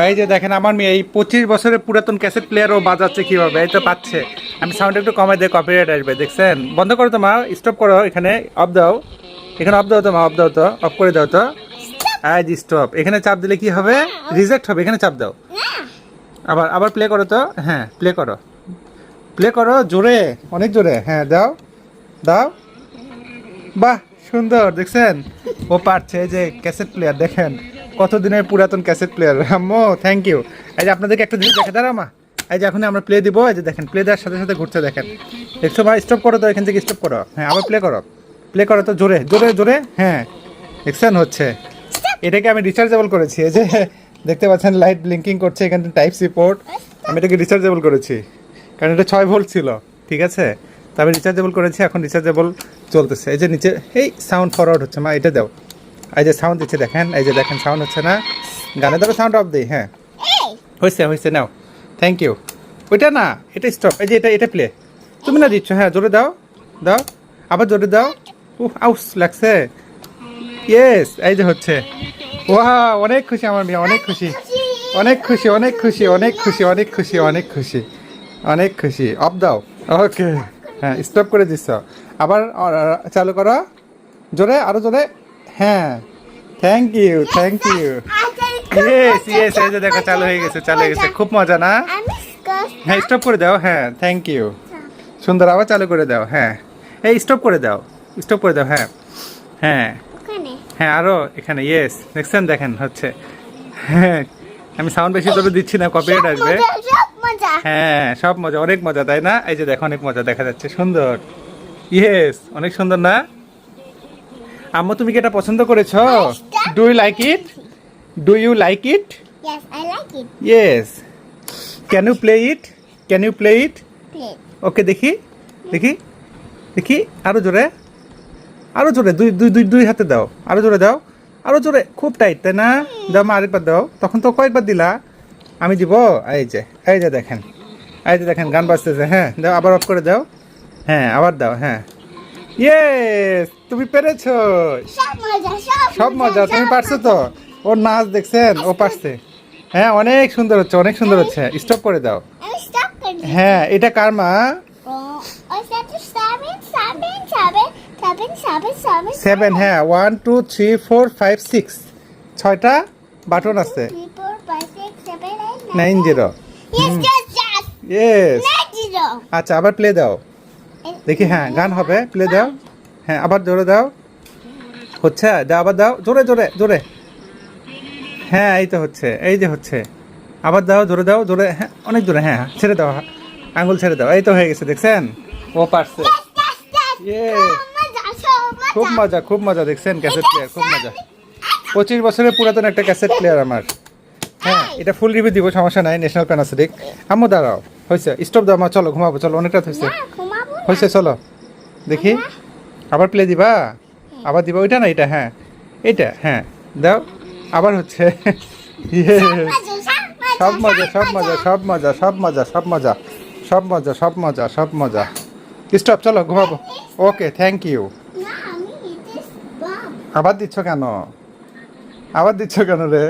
এই যে দেখেন আমার মেয়ে এই পঁচিশ বছরের পুরাতন ক্যাসেট প্লেয়ারও বাজাচ্ছে কীভাবে? এই তো পাচ্ছে। আমি সাউন্ড একটু কমাই দিয়ে কপিরাইট আসবে দেখছেন? বন্ধ করো তো মা স্টপ করো এখানে অফ দাও। এখানে অফ দাও তো মা অফ দাও তো অফ করে দাও তো। আজ স্টপ এখানে চাপ দিলে কি হবে? রিজেক্ট হবে এখানে চাপ দাও। আবার আবার প্লে করো তো। হ্যাঁ প্লে করো। প্লে করো জোরে অনেক জোরে। হ্যাঁ দাও দাও। বাহ সুন্দর দেখছেন? ও পারছে এই যে ক্যাসেট প্লেয়ার দেখেন। কতদিনের পুরাতন ক্যাসেট প্লেয়ার আম্মু থ্যাংক ইউ এই যে আপনাদেরকে একটা জিনিস দেখে দাঁড়া মা। এই যে এখন আমরা প্লে দিব, এই যে দেখেন প্লে দেওয়ার সাথে সাথে ঘুরতে দেখেন। দেখছ ভাই স্টপ করো তো, এখান থেকে স্টপ করো। হ্যাঁ আবার প্লে করো। প্লে করো তো জোরে জোরে জোরে হ্যাঁ। দেখছেন হচ্ছে। এটাকে আমি রিচার্জেবল করেছি, এই যে, দেখতে পাচ্ছেন লাইট ব্লিঙ্কিং করছে, এখানে টাইপ সি পোর্ট আমি এটাকে রিচার্জেবল করেছি, কারণ এটা ছয় ভোল্ট ছিল, ঠিক আছে? তো আমি রিচার্জেবল করেছি, এখন রিচার্জেবল চলতেছে। এই যে নিচে, এই সাউন্ড ফরওয়ার্ড হচ্ছে মা, এটা দাও। এই যে সাউন্ড দিচ্ছে দেখেন, এই যে দেখেন সাউন্ড হচ্ছে না? গানে ধরো সাউন্ড অফ দিই হ্যাঁ। হয়েছে হয়েছে নাও। থ্যাংক ইউ ওইটা না, এটা স্টপ এই যে এটা এটা প্লে তুমি না দিচ্ছ হ্যাঁ জোরে দাও দাও। আবার জোরে দাও। উফ আউস, লাগছে। ইয়েস এই যে হচ্ছে। ওয়া অনেক খুশি আমার মেয়ে, অনেক খুশি। অনেক খুশি অনেক খুশি অনেক খুশি অনেক খুশি অনেক খুশি। অনেক খুশি। অফ দাও। ওকে হ্যাঁ স্টপ করে দিচ্ছ। আবার চালু করো। জোরে, আরও জোরে। হ্যাঁ। Thank you thank you yes yes এই যে দেখো চালু হয়ে গেছে চালু হয়ে গেছে খুব মজা না? হ্যাঁ স্টপ করে দাও হ্যাঁ থ্যাংক ইউ সুন্দর আবার চালু করে দাও হ্যাঁ। এই স্টপ করে দাও স্টপ করে দাও হ্যাঁ হ্যাঁ। হ্যাঁ আরও এখানে ইয়েস দেখছেন দেখেন হচ্ছে। হ্যাঁ আমি সাউন্ড বেশি করে দিচ্ছি না কপিরাইট আসবে। হ্যাঁ সব মজা অনেক মজা তাই না? এই যে দেখো অনেক মজা দেখা যাচ্ছে সুন্দর। ইয়েস অনেক সুন্দর না? আম্মু তুমি কি এটা পছন্দ করেছ? Do you like it do you like it Yes, I like it. Yes can you play it can you play it Play. Okay দেখি। দেখি। দেখি। আরও জোরে। আরও জোরে। দুই দুই দুই দুই হাতে দাও। আরও জোরে দাও। আরও জোরে। খুব টাইট তাই না? দাও মা আরেকবার দাও। তখন তো কয়েকবার দিলা। আমি দিব। এই যে এই যে দেখেন। এই যে দেখেন গান বাজতেছে। হ্যাঁ দাও আবার অফ করে দাও। হ্যাঁ আবার দাও। হ্যাঁ। ইয়েস তুমি পেরেছ। সব মজা তুমি পারছ তো? ওর নাচ দেখছেন? ও পারছে। হ্যাঁ অনেক সুন্দর হচ্ছে অনেক সুন্দর হচ্ছে। স্টপ করে দাও। হ্যাঁ এটা কার মা? সেভেন হ্যাঁ one two three four five six ছয়টা বাটন আছে। নাইন জিরো ইয়েস আচ্ছা আবার প্লে দাও। দেখি হ্যাঁ গান হবে। প্লে দাও। হ্যাঁ আবার জোরে দাও। হচ্ছে? দাও আবার দাও। জোরে জোরে জোরে। হ্যাঁ এই তো হচ্ছে এই যে হচ্ছে। আবার দাও জোরে দাও জোরে। হ্যাঁ অনেক জোরে হ্যাঁ ছেড়ে দাও আঙ্গুল ছেড়ে দাও। এই তো হয়ে গেছে দেখছেন? ও পারছে. খুব মজা খুব মজা। দেখছেন? ক্যাসেট প্লেয়ার খুব মজা। পঁচিশ বছরের পুরাতন একটা ক্যাসেট প্লেয়ার আমার। হ্যাঁ এটা ফুল রিভিউ দিব সমস্যা নাই ন্যাশনাল প্যানাসিটিক আম্মু দাঁড়াও হয়েছে স্টপ দাও আমার চলো ঘুমাবো চলো অনেকটা হয়েছে। হয়েছে চলো দেখি। আবার প্লে দিবা? আবার দিবা? ওইটা না এটা হ্যাঁ। এটা হ্যাঁ। দাও। আবার হচ্ছে। সব মজা সব মজা সব মজা সব মজা। সব মজা সব মজা সব মজা সব মজা স্টপ চলো ঘুমাবো। ওকে থ্যাংক ইউ আবার দিচ্ছ কেন? আবার দিচ্ছ কেন রে?